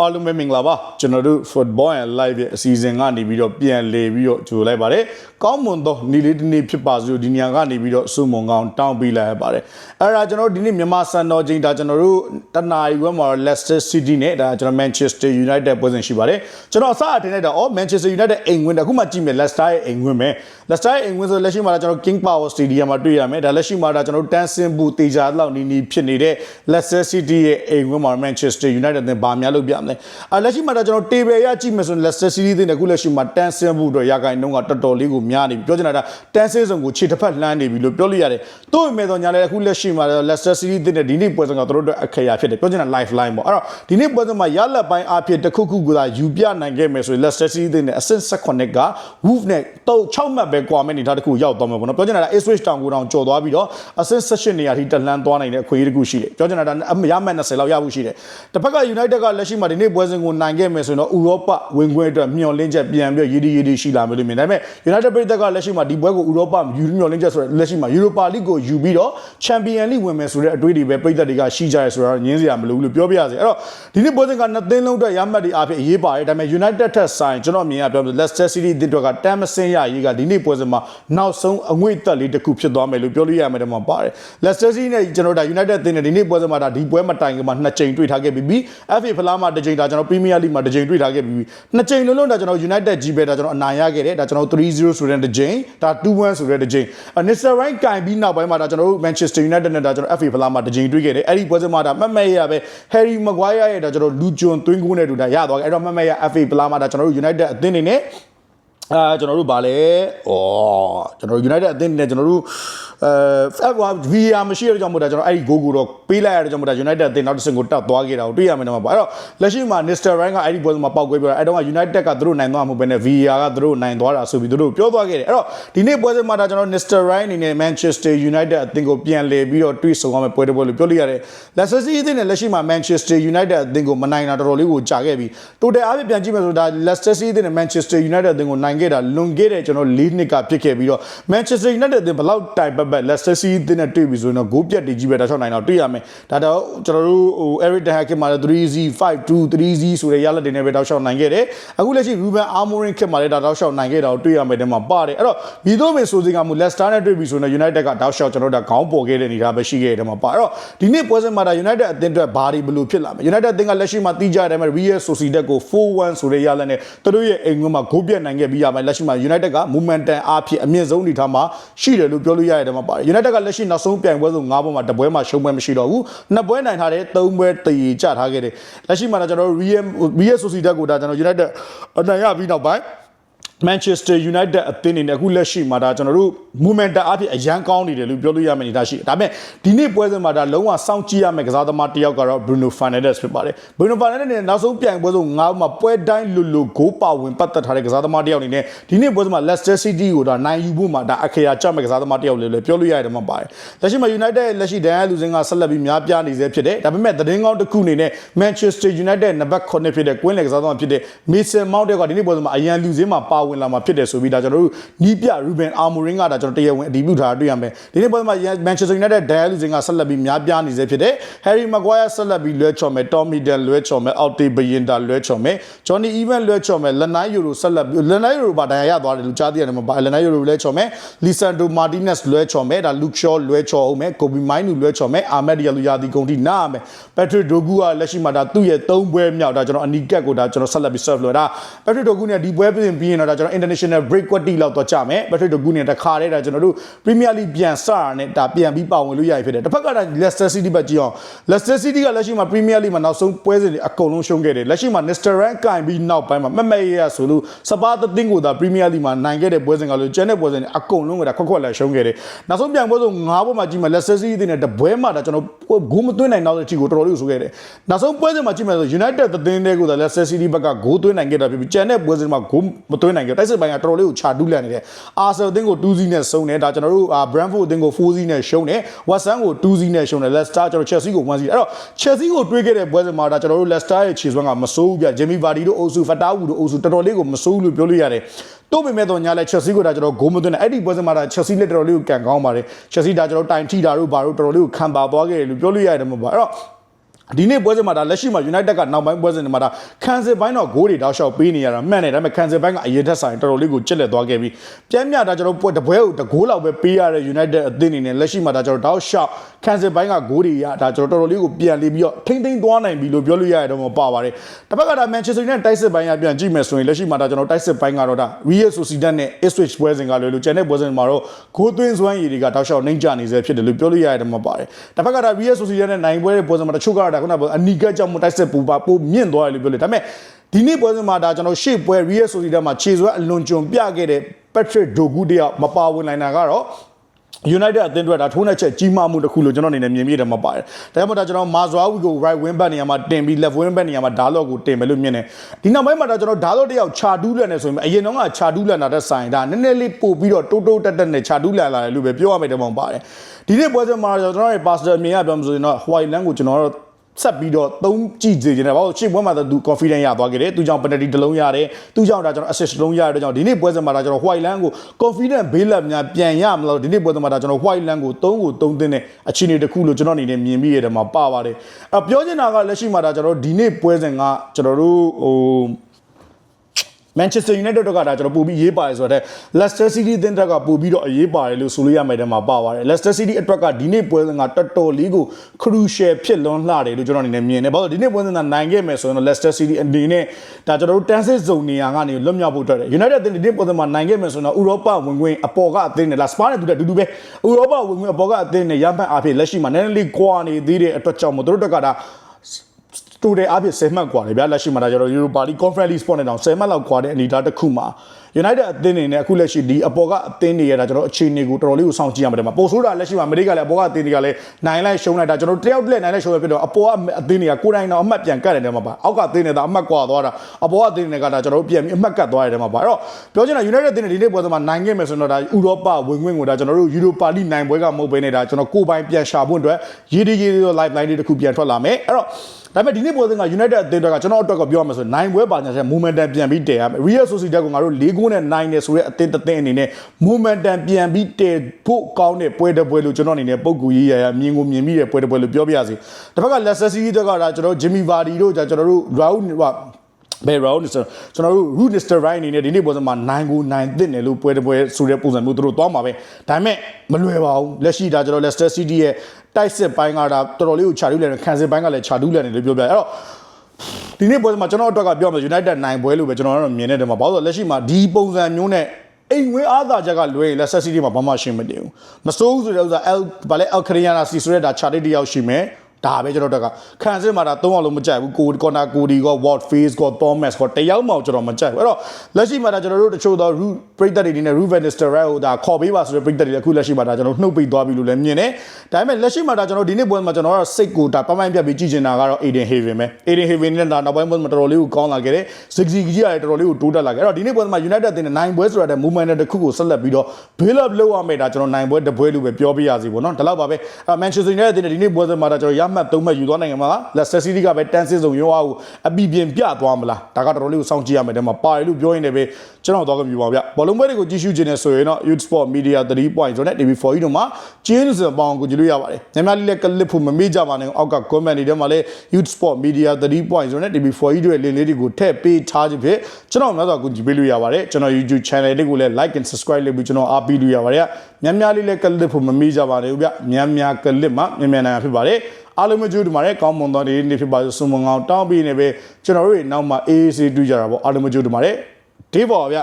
အားလုံးပဲမင်္ဂလာပါကျွန်တော်တို့ football and live ရဲ့အစီအစဉ်ကနေပြီးတော့ပြန်လေပြီးတော့ကြိုလိုက်ပါတယ်ကောင်းမွန်သောနေ့လေးတစ်နေ့ဖြစ်ပါစို့ဒီညကနေပြီးတော့စုမုံကောင်းတောင်းပေးလိုက်ရပါတယ်အဲ့ဒါကျွန်တော်တို့ဒီနေ့မြန်မာစံတော်ချိန်ဒါကျွန်တော်တို့တနာရီဝက်မှာတော့ Leicester City နဲ့ဒါကျွန်တော် Manchester United ပွဲစဉ်ရှိပါတယ်ကျွန်တော်အစအထင်လိုက်တာအော် Manchester United အိမ်ဝင်တယ်အခုမှကြည့်မယ် Leicester ရဲ့အိမ်ဝင်မယ် Leicester ရဲ့အိမ်ဝင်ဆိုလက်ရှိမှာကျွန်တော် King Power Stadium မှာတွေ့ရမယ်ဒါလက်ရှိမှာဒါကျွန်တော်တန်းစင်ဘူးတေချာလောက်နီးနီးဖြစ်နေတဲ့ Leicester City ရဲ့အိမ်ဝင်မှာ Manchester United နဲ့ဗာများလို့ပြမယ်အဲလက်ရှိမှာဒါကျွန်တော် table ရကြည့်မယ်ဆိုရင် Leicester City တဲ့အခုလက်ရှိမှာတန်းစင်ဘူးတော့ရခိုင်နှုန်းကတော်တော်လေးကိုများနေပြီပြောချင်တာဒါတန်းစင်စုံကိုခြေတစ်ဖက်လှမ်းနေပြီလို့ပြောလို့ရတယ်တို့ပေမဲ့တော့ညာလဲအခုလက်ရှိမှာ Leicester City တဲ့ဒီနေ့ပွဲစဉ်ကတို့တို့အခရာဖြစ်တယ်ပြောချင်တာ lifeline ပေါ့အဲ့တော့ဒီနေ့ပွဲစဉ်မှာရလက်ပိုင်းအဖြစ်တစ်ခုခုကသာယူပြနိုင်ခဲ့မယ်ဆိုရင် Leicester City တဲ့နဲ့အဆင့်18က Wolf နဲ့တော့6မှတ်ပဲကွာမဲ့နေတာတစ်ခုရောက်သွားမှာပေါ့နော်ပြောချင်တာဒါ Ipswich Town ကိုတောင်ကြော်သွားပြီးတော့အဆင့်18နေရာထိတက်လှမ်းသွားနိုင်တဲ့အခွင့်အရေးတစ်ခုရှိတယ်ပြောချင်တာဒါရမှတ်20လောက်ရဖို့ရှိတယ်တစ်ဖက်က United ကလက်ရှိမှာဒီနေ့ပွဲစဉ်ကိုနိုင်ခဲ့မယ်ဆိုရင်တော့ဥရောပဝင်ခွင့်အတွက်မျှော်လင့်ချက်ပြန်ပြီးရည်ရည်ရည်ရှိလာမယ်လို့မြင်ဒါပေမဲ့ United ပြည်သက်ကလက်ရှိမှာဒီပွဲကိုဥရောပယူမျှော်လင့်ချက်ဆိုတော့လက်ရှိမှာ Europa League ကိုယူပြီးတော့ Champion League ဝင်မယ်ဆိုတဲ့အတွေးတွေပဲပြည်သက်တွေကရှိကြရဲဆိုတော့ညင်းစရာမလိုဘူးလို့ပြောပြရစီအဲ့တော့ဒီနေ့ပွဲစဉ်ကနှစ်သင်းလုံးအတွက်ရမှတ်တွေအဖြစ်အရေးပါတယ်ဒါပေမဲ့ United ထက်ဆိုင်ကျွန်တော်မြင်ရပြော Leicester City ဒီတော့ကတမ်မစင်ရရေးကဒီနေ့ပွဲစဉ်မှာနောက်ဆုံးအငွေ့သက်လေးတစ်ခုဖြစ်သွားမယ်လို့ပြောလို့ရမယ်တမှာပါတယ် Leicester City နဲ့ကျွန်တော်ဒါ United သင်းနဲ့ဒီနေ့ပွဲစဉ်မှာဒါဒီပွဲမတိုင်ခင်မှာနှစ်ကြိမ်တွေ့ထားခဲ့ပြီးပြီး FA ဖလားမှာတစ်ကြိမ်ဒါကျွန်တော် Premier League မှာတစ်ကြိမ်တွေ့ထားခဲ့ပြီးပြီးနှစ်ကြိမ်လုံးလုံးဒါကျွန်တော် United ကြီးပဲဒါကျွန်တော်အနိုင်ရခဲ့တယ်ဒါကျွန်တော်3-0ဆိုတဲ့တစ်ကြိမ်ဒါ2-1ဆိုတဲ့တစ်ကြိမ် Mr. Right ကင်ပြီးနောက်ပိုင်းမှာဒါကျွန်တော်တို့ Manchester United နဲ့ဒါကျွန်တော် FA ဖလားမှာတစ်ကြိမ်တွေ့ခဲ့တယ်အဲ့ဒီပွဲစဉ်မှာဒါမှတ်မဲ့ရပဲ Harry Maguire ရဲ့ဒါကျွန်တော်လူဂျွန်သွင်းကိုနဲ့တူဒါရသွားခဲ့အဲ့တော့မှတ်မဲ့ရ FA ဖလားမှာဒါကျွန်တော်တို့ United အသင်းနေနဲ့ အာကျွန်တော်တို့ဗာလဲဩကျွန်တော်တို့ United အသင်းနဲ့ကျွန်တော်တို့အဲ VR မရှိတဲ့ကြောင့်မို့ဒါကျွန်တော်အဲ့ဒီ goal ကိုတော့ပေးလိုက်ရတဲ့ကြောင့်မို့ဒါ United အသင်းနောက်တစ်ဆင့်ကိုတက်သွားခဲ့တာကိုတွေ့ရမယ်တော့ပါအဲ့တော့လက်ရှိမှာ Mr. Ryan ကအဲ့ဒီပွဲမှာပောက်ကွဲပြီးတော့အဲ့တော့ United ကသူတို့နိုင်သွားမှာမဟုတ်ဘဲနဲ့ VR ကသူတို့နိုင်သွားတာဆိုပြီးသူတို့ပြောသွားခဲ့တယ်အဲ့တော့ဒီနေ့ပွဲစဉ်မှာဒါကျွန်တော် Mr. Ryan အနေနဲ့ Manchester United အသင်းကိုပြန်လည်ပြီးတော့တွေ့ဆုံရမယ့်ပွဲတစ်ပွဲလို့ပြောလို့ရတယ် Leicester City အသင်းနဲ့လက်ရှိမှာ Manchester United အသင်းကိုမနိုင်တာတော်တော်လေးကိုကြာခဲ့ပြီ total အားဖြင့်ပြန်ကြည့်မယ်ဆိုဒါ Leicester City အသင်းနဲ့ Manchester United အသင်းကိုနိုင်ခဲ့တာလွန်ခဲ့တဲ့ကျွန်တော်၄နှစ်ကဖြစ်ခဲ့ပြီးတော့ Manchester United အသင်းဘယ်လောက်တိုင်ပတ်ပတ် Leicester City အသင်းနဲ့တွေ့ပြီဆိုရင်တော့ဂိုးပြတ်တွေကြီးပဲဒါချောက်နိုင်တော့တွေ့ရမယ်ဒါတော့ကျွန်တော်တို့ဟို Eric Ten Hag ခေတ်မှာလည်း 3Z 5-2 3Z ဆိုတဲ့ရလဒ်တွေနဲ့ပဲတောက်လျှောက်နိုင်ခဲ့တယ်အခုလက်ရှိ Ruben Amorim ခေတ်မှာလည်းဒါတောက်လျှောက်နိုင်ခဲ့တာကိုတွေ့ရမယ်တဲ့မှာပါတယ်အဲ့တော့ဒီတော့မေဆိုစင်ကမူ Leicester နဲ့တွေ့ပြီဆိုရင် United ကတောက်လျှောက်ကျွန်တော်တို့ခေါင်းပေါ်ခဲ့တဲ့အနေထားပဲရှိခဲ့တယ်မှာပါအဲ့တော့ဒီနေ့ပွဲစဉ်မှာဒါ United အသင်းအတွက်ဘာတွေဘယ်လိုဖြစ်လာမလဲ United အသင်းကလက်ရှိမှာတီးကြတယ်မှာ Real Sociedad ကို4-1ဆိုတဲ့ရလဒ်နဲ့သူတို့ရဲ့အိမ်ကွင်းမှာဂိုးပြတ်နိုင်ခဲ့ပြီးရမယ်လက်ရှိမှာ United က momentum အားဖြင့်အမြင့်ဆုံးအနေထားမှာရှိတယ်လို့ပြောလို့ရရတယ်မှာပါတယ် United ကလက်ရှိနောက်ဆုံးပြိုင်ပွဲဆို9ပွဲမှာတပွဲမှာရှုံးပွဲမရှိတော့ဘူးနှစ်ပွဲနိုင်ထားတယ်သုံးပွဲတည်ကြထားခဲ့တယ်လက်ရှိမှာတော့ကျွန်တော်တို့ Real Real Sociedad ကိုဒါကျွန်တော် United အနိုင်ရပြီးနောက်ပိုင်း Manchester United အသင်းအနေနဲ့အခုလက်ရှိမှာဒါကျွန်တော်တို့ momentum အဖြစ်အရန်ကောင်းနေတယ်လို့ပြောလို့ရမယ့်အနေအထားရှိတယ်။ဒါပေမဲ့ဒီနေ့ပွဲစဉ်မှာဒါလုံးဝစောင့်ကြည့်ရမယ့်ကစားသမားတစ်ယောက်ကတော့ Bruno Fernandes ဖြစ်ပါတယ်။ Bruno Fernandes နဲ့နောက်ဆုံးပြိုင်ပွဲဆုံး၅မှာပွဲတိုင်းလူလူဂိုးပါဝင်ပတ်သက်ထားတဲ့ကစားသမားတစ်ယောက်အနေနဲ့ဒီနေ့ပွဲစဉ်မှာ Leicester City ကိုဒါနိုင်ယူဖို့မှာဒါအခရာကျမဲ့ကစားသမားတစ်ယောက်လည်းပြောလို့ရတယ်မှာပါတယ်။လက်ရှိမှာ United ရဲ့လက်ရှိဒန်ယာလူစင်ကဆက်လက်ပြီးများပြားနေစေဖြစ်တယ်။ဒါပေမဲ့သတင်းကောင်းတစ်ခုအနေနဲ့ Manchester United နံပါတ်9ဖြစ်တဲ့ကွင်းလေကစားသမားဖြစ်တဲ့ Mason Mount ကဒီနေ့ပွဲစဉ်မှာအရန်လူစင်မှာပါဝင်လာမှာဖြစ်တယ်ဆိုပြီးဒါကျွန်တော်တို့နီးပြ Ruben Amorim ကဒါကျွန်တော်တရားဝင်အတည်ပြုထားတာတွေ့ရမယ်ဒီနေ့ပွဲမှာ Manchester United ဒိုင်လူစင်ကဆက်လက်ပြီးများပြားနေစေဖြစ်တယ် Harry Maguire ဆက်လက်ပြီးလွဲချော်မယ် Tom Hiddle လွဲချော်မယ် Altay Bayinda လွဲချော်မယ် Johnny Evans လွဲချော်မယ် Lanai Euro ဆက်လက်ပြီး Lanai Euro ပါဒဏ်ရာရသွားတယ်လို့ကြားသိရတယ်မှာ Lanai Euro လွဲချော်မယ် Lisandro Martinez လွဲချော်မယ်ဒါ Luke Shaw လွဲချော်အောင်မယ် Kobe Mainoo လွဲချော်မယ် Ahmed Diallo ယာဒီကုန်တီနားမယ် Patrick Dogu ကလက်ရှိမှာဒါသူ့ရဲ့၃ပွဲမြောက်ဒါကျွန်တော်အနီကက်ကိုဒါကျွန်တော်ဆက်လက်ပြီး serve လုပ်တာ Patrick Dogu နဲ့ဒီပွဲပြင်ပြီးရင်တော့ဒါကျွန်တော် international break ကွက်တီလောက်တော့ကြမယ် Patrick Dogu နဲ့တခါတည်းဒါကျွန်တော်တို့ Premier League ပြန်စရနဲ့ဒါပြန်ပြီးပါဝင်လို့ရပြီဖြစ်တယ်တစ်ဖက်ကဒါ Leicester City ဘက်ကြည့်အောင် Leicester City ကလက်ရှိမှာ Premier League မှာနောက်ဆုံးပွဲစဉ်တွေအကုန်လုံးရှုံးခဲ့တယ်လက်ရှိမှာ Mr. Rank ကင်ပြီးနောက်ပိုင်းမှာမမရရဆိုလို့စပါးသင်းကိုဒါ Premier League မှာနိုင်ခဲ့တဲ့ပွဲစဉ်ကလို့ကျန်တဲ့ပွဲစဉ်တွေအကုန်လုံးကဒါခွက်ခွက်လက်ရှုံးခဲ့တယ်နောက်ဆုံးပြန်ပွဲဆုံး၅ပွဲမှာကြည့်မှာ Leicester City နဲ့တပွဲမှာဒါကျွန်တော်ဂိုးမသွင်းနိုင်တော့တဲ့အထိကိုတော်တော်လေးဆိုခဲ့တယ်နောက်ဆုံးပွဲစဉ်မှာကြည့်မယ်ဆို United သင်းတွေကိုဒါ Leicester City ဘက်ကဂိုးသွင်းနိုင်ခဲ့တာဖြစ်ပြီးကျန်တဲ့ပွဲစဉ်မှာဂိုးမသွင်းနိုင်ခဲ့တိုက်စစ်ပိုင်းကတော်တော်လေးကိုခြာတူးလန့်နေတယ်အာဆယ်အသင်းကို2-0နဲ့ဆုံးတယ်ဒါကျွန်တော်တို့ Brentford အသင်းကို4-0နဲ့ရှုံးတယ် West Ham ကို2-0နဲ့ရှုံးတယ် Leicester ကျွန်တော် Chelsea ကို1-0အဲ့တော့ Chelsea ကိုတွေးခဲ့တဲ့ပွဲစဉ်မှာဒါကျွန်တော်တို့ Leicester ရဲ့ခြေစွမ်းကမစိုးဘူးပြ Jamie Vardy တို့ Osu Fatawu တို့ Osu တော်တော်လေးကိုမစိုးဘူးလို့ပြောလို့ရတယ်တို့ပေမဲ့တော့ညာလဲ Chelsea ကိုဒါကျွန်တော်ဂိုးမသွင်းတယ်အဲ့ဒီပွဲစဉ်မှာဒါ Chelsea လက်တော်တော်လေးကိုကန်ကောင်းပါတယ် Chelsea ဒါကျွန်တော်တိုင်ထိတာတို့ဘာတို့တော်တော်လေးကိုခံပါသွားခဲ့တယ်လို့ပြောလို့ရတယ်မှာပါအဲ့တော့ ဒီနေ့ပွဲစဉ်မှာဒါလက်ရှိမှာ United ကနောက်ပိုင်းပွဲစဉ်တွေမှာဒါခံစစ်ပိုင်းတော့ဂိုးတွေတောက်လျှောက်ပေးနေရတာမှန်တယ်ဒါပေမဲ့ခံစစ်ပိုင်းကအရင်ထက်ဆိုင်တော်တော်လေးကိုကျက်လက်သွားခဲ့ပြီးပြန်မြတာကျွန်တော်ပွဲတပွဲကိုတဂိုးလောက်ပဲပေးရတဲ့ United အသင်းအနေနဲ့လက်ရှိမှာဒါကျွန်တော်တောက်လျှောက်ခံစစ်ပိုင်းကဂိုးတွေရဒါကျွန်တော်တော်တော်လေးကိုပြန်လေးပြီးတော့ထိမ့်သိမ်းသွားနိုင်ပြီလို့ပြောလို့ရရတော့မပါပါတယ်တစ်ဖက်ကဒါ Manchester United တိုက်စစ်ပိုင်းကပြန်ကြည့်မယ်ဆိုရင်လက်ရှိမှာဒါကျွန်တော်တိုက်စစ်ပိုင်းကတော့ဒါ Real Sociedad နဲ့ Ipswich ပွဲစဉ်ကလွယ်လို့ကျန်တဲ့ပွဲစဉ်မှာတော့ဂိုးသွင်းစွမ်းရည်တွေကတောက်လျှောက်နှိမ့်ကျနေစေဖြစ်တယ်လို့ပြောလို့ရရတော့မပါတယ်တစ်ဖက်ကဒါ Real Sociedad နဲ့နိုင်ပွဲတဲ့ပွဲစဉ်မှာတချို့ကတော့ဒါခုနကအနီကကြောင့်မတိုက်စစ်ပူပါပိုမြင့်သွားတယ်လို့ပြောလို့ဒါပေမဲ့ဒီနေ့ပွဲစဉ်မှာဒါကျွန်တော်ရှေ့ပွဲ Real Sociedad မှာခြေစွဲအလွန်ကျွံပြခဲ့တဲ့ Patrick Dogu တယောက်မပါဝင်နိုင်တာကတော့ United အသင်းအတွက်ဒါထိုးနှက်ချက်ကြီးမားမှုတစ်ခုလို့ကျွန်တော်အနေနဲ့မြင်မိတယ်မှာပါတယ်။ဒါကြောင့်မို့ဒါကျွန်တော်မာဇွာဝီကို right wing back နေရာမှာတင်ပြီး left wing back နေရာမှာဒါလော့ကိုတင်မယ်လို့မြင်တယ်။ဒီနောက်ပိုင်းမှာဒါကျွန်တော်ဒါလော့တယောက်ခြာတူးလန်နေဆိုရင်အရင်တော့ကခြာတူးလန်တာတဲ့ဆိုင်ဒါနည်းနည်းလေးပို့ပြီးတော့တိုးတိုးတက်တက်နဲ့ခြာတူးလန်လာတယ်လို့ပဲပြောရမယ်တဲ့မှာပါတယ်။ဒီနေ့ပွဲစဉ်မှာကျွန်တော်ရဲ့ pastor အမြင်ရပြောမှဆိုရင်တော့ white land ကိုကျွန်တော်တို့ ဆက်ပြီးတော့သုံးကြည့်စေချင်တယ်ဘာလို့ရှေ့ပွဲမှာသူ confidence ရသွားခဲ့တယ်သူကြောင့် penalty တစ်လုံးရတယ်သူကြောင့်ဒါကျွန်တော် assist တစ်လုံးရတဲ့အတွက်ကြောင့်ဒီနေ့ပွဲစဉ်မှာဒါကျွန်တော် white land ကို confidence ဘေးလက်များပြန်ရမလို့ဒီနေ့ပွဲစဉ်မှာဒါကျွန်တော် white land ကို3ကို3တင်းတဲ့အခြေအနေတစ်ခုလို့ကျွန်တော်အနေနဲ့မြင်ပြီးရတယ်မှာပါပါတယ်အပြောချင်တာကလက်ရှိမှာဒါကျွန်တော်ဒီနေ့ပွဲစဉ်ကကျွန်တော်တို့ဟို Manchester United တို့ကဒါကျွန်တော်ပို့ပြီးရေးပါတယ်ဆိုတော့ Leicester City အသင်းတက်ကပို့ပြီးတော့အရေးပါတယ်လို့ဆိုလို့ရမယ်တဲ့မှာပါပါတယ် Leicester City အတွက်ကဒီနေ့ပွဲစဉ်ကတော်တော်လေးကို crucial ဖြစ်လွန်းလှတယ်လို့ကျွန်တော်အနေနဲ့မြင်တယ်ဘာလို့ဒီနေ့ပွဲစဉ်ကနိုင်ခဲ့မယ်ဆိုရင်တော့ Leicester City အနေနဲ့ဒါကျွန်တော်တို့တန်းစစ်ဇုံနေရာကနေလွတ်မြောက်ဖို့အတွက်တယ် United အသင်းဒီနေ့ပွဲစဉ်မှာနိုင်ခဲ့မယ်ဆိုရင်တော့ဥရောပဝင်ခွင့်အပေါ်ကအသင်းနဲ့လာစပါနဲ့တူတဲ့အတူတူပဲဥရောပဝင်ခွင့်အပေါ်ကအသင်းနဲ့ရမှတ်အားဖြင့်လက်ရှိမှာနည်းနည်းလေးကွာနေသေးတဲ့အတွက်ကြောင့်မို့တို့တက်ကဒါ တူတယ်အဖြစ်10မှတ်กว่าတယ်ဗျာလက်ရှိမှာဒါကျတော့ Europa League Conference League Sport နဲ့တောင်10မှတ်လောက်กว่าတဲ့အနေအထားတစ်ခုမှာ United အသင်းနေနဲ့အခုလက်ရှိဒီအပေါ်ကအသင်းတွေရတာကျွန်တော်အခြေအနေကိုတော်တော်လေးကိုစောင့်ကြည့်ရမှာတယ်မှာပိုဆိုးတာလက်ရှိမှာအမေရိကလည်းအပေါ်ကအသင်းတွေကလည်းနိုင်လိုက်ရှုံးလိုက်တာကျွန်တော်တယောက်တည်းနိုင်လိုက်ရှုံးရဖြစ်တော့အပေါ်ကအသင်းတွေကကိုယ်တိုင်တော့အမှတ်ပြန်ကတ်တယ်တဲ့မှာပါအောက်ကအသင်းတွေကအမှတ်กว่าသွားတာအပေါ်ကအသင်းတွေကဒါကျွန်တော်တို့ပြန်ပြီးအမှတ်ကတ်သွားတယ်တဲ့မှာပါအဲ့တော့ပြောချင်တာ United အသင်းတွေဒီနေ့ပွဲစဉ်မှာနိုင်ခဲ့မယ်ဆိုတော့ဒါဥရောပဝင်ခွင့်ကိုဒါကျွန်တော်တို့ Europa League နိုင်ပွဲကမဟုတ်ဘဲနဲ့ဒါကျွန်တော်ကိုယ်ပိုင်ပြန်ရှာဖို့အတွက်ရေးဒီရေးဒီ live line တွေတစ်ခုပြန်ထွက်လာမယ်အဲ့တော့ ဒါပေမဲ့ဒီနေ့ပွဲစဉ်က United အသင်းတွေကကျွန်တော်အတွက်ကပြောရမှာဆိုနိုင်ပွဲပါညာချက် momentum ပြန်ပြီးတည်ရမယ် Real Sociedad ကငါတို့၄ဂိုးနဲ့နိုင်တယ်ဆိုတဲ့အသင်းတစ်သင်းအနေနဲ့ momentum ပြန်ပြီးတည်ဖို့ကောင်းတဲ့ပွဲတစ်ပွဲလို့ကျွန်တော်အနေနဲ့ပုံကူရေးရရမြင်ကိုမြင်မိတဲ့ပွဲတစ်ပွဲလို့ပြောပြရစီတစ်ဖက်က Leicester City တက်ကဒါကျွန်တော် Jimmy Vardy တို့ကျွန်တော်တို့ Raul ဟို ဘယ်ရောဆိုကျွန်တော်တို့ root lister right အနေနဲ့ဒီနေ့ပွဲစဉ်မှာနိုင်ကိုနိုင်သင့်တယ်လို့ပွဲတစ်ပွဲဆိုတဲ့ပုံစံမျိုးသူတို့သွားမှာပဲဒါပေမဲ့မလွယ်ပါဘူးလက်ရှိဒါကျွန်တော် Leicester City ရဲ့တိုက်စစ်ပိုင်းကဒါတော်တော်လေးကိုခြာတူးလည်တယ်ခံစစ်ပိုင်းကလည်းခြာတူးလည်တယ်လို့ပြောပြအဲ့တော့ဒီနေ့ပွဲစဉ်မှာကျွန်တော်အတွက်ကပြောမယ် United နိုင်ပွဲလို့ပဲကျွန်တော်ကတော့မြင်နေတယ်မှာဘာလို့လဲလက်ရှိမှာဒီပုံစံမျိုးနဲ့အိမ်ဝင်းအားသာချက်ကလွယ်ရင် Leicester City မှာဘာမှရှင်းမတင်ဘူးမစိုးဘူးဆိုတဲ့ဥစ္စာ L ဗာလဲ El Cristiano စီဆိုတဲ့ဒါ chart တစ်ယောက်ရှိမယ် ဒါပဲကျွန်တော်တို့ကခံစစ်မှာဒါသုံးအောင်လို့မကြိုက်ဘူးကိုကော်နာကိုဒီကော Ward Face ကော Thomas ကောတယောက်မှကျွန်တော်မကြိုက်ဘူးအဲ့တော့လက်ရှိမှာဒါကျွန်တော်တို့တချို့သော root ပြိတ္တတွေနဲ့ root Venister ကိုဒါခေါ်ပေးပါဆိုတဲ့ပြိတ္တတွေအခုလက်ရှိမှာဒါကျွန်တော်နှုတ်ပိတ်သွားပြီလို့လည်းမြင်တယ်ဒါပေမဲ့လက်ရှိမှာဒါကျွန်တော်ဒီနေ့ပွဲမှာကျွန်တော်ကတော့စိတ်ကိုဒါပမိုင်းပြတ်ပြီးကြည့်ချင်တာကတော့ Aiden Haven ပဲ Aiden Haven နဲ့ဒါနောက်ပိုင်းပွဲမှာတော်တော်လေးကိုကောင်းလာခဲ့တယ် Ziggy ကြီးကလည်းတော်တော်လေးကိုတိုးတက်လာခဲ့အဲ့တော့ဒီနေ့ပွဲမှာ United တင်တဲ့နိုင်ပွဲဆိုတာတဲ့ movement တစ်ခုကိုဆက်လက်ပြီးတော့ build up လုပ်ရမယ်ဒါကျွန်တော်နိုင်ပွဲတစ်ပွဲလို့ပဲပြောပြရစီပေါ့နော်ဒါတော့ပါပဲ Manchester United တင်တဲ့ဒီနေ့ပွဲမှာဒါကျွန်တော်ရမှတ်၃မှတ်ယူသွားနိုင်မှာ Leicester City ကပဲတန်းစစ်စုံရောအောင်အပီပြင်ပြသွားမလားဒါကတော်တော်လေးကိုစောင့်ကြည့်ရမယ်တဲ့မှာပါတယ်လို့ပြောရင်လည်းပဲကျွန်တော်တော့ကမြူပါဗျဘောလုံးပွဲတွေကိုကြည့်ရှုခြင်းနဲ့ဆိုရင်တော့ Youth Sport Media 3.0နဲ့ TV4 ကြီးတို့မှာကျင်းစံပေါင်းကိုကြည့်လို့ရပါတယ်ညများလေးလည်းကလစ်ဖို့မမေ့ကြပါနဲ့အောက်က comment တွေထဲမှာလည်း Youth Sport Media 3.0နဲ့ TV4 ကြီးတို့ရဲ့လင်းလေးတွေကိုထည့်ပေးထားခြင်းဖြစ်ကျွန်တော်များစွာကိုကြည့်ပေးလို့ရပါတယ်ကျွန်တော် YouTube channel လေးကိုလည်း like and subscribe လုပ်ပြီးကျွန်တော်အားပေးလို့ရပါတယ်ညများလေးလည်းကလစ်ဖို့မမေ့ကြပါနဲ့ဗျညများကလစ်မှာညများနိုင်ဖြစ်ပါတယ်အားလုံးမကြိုးဒီမှာလည်းကောင်းမွန်သောဒီနေ့ဖြစ်ပါစုံမငောင်းတောင်းပြီးနေပဲကျွန်တော်တို့ရဲ့နောက်မှာ AAC တူကြတာပေါ့အားလုံးမကြိုးဒီမှာလည်းဒေးပေါ်ဗျ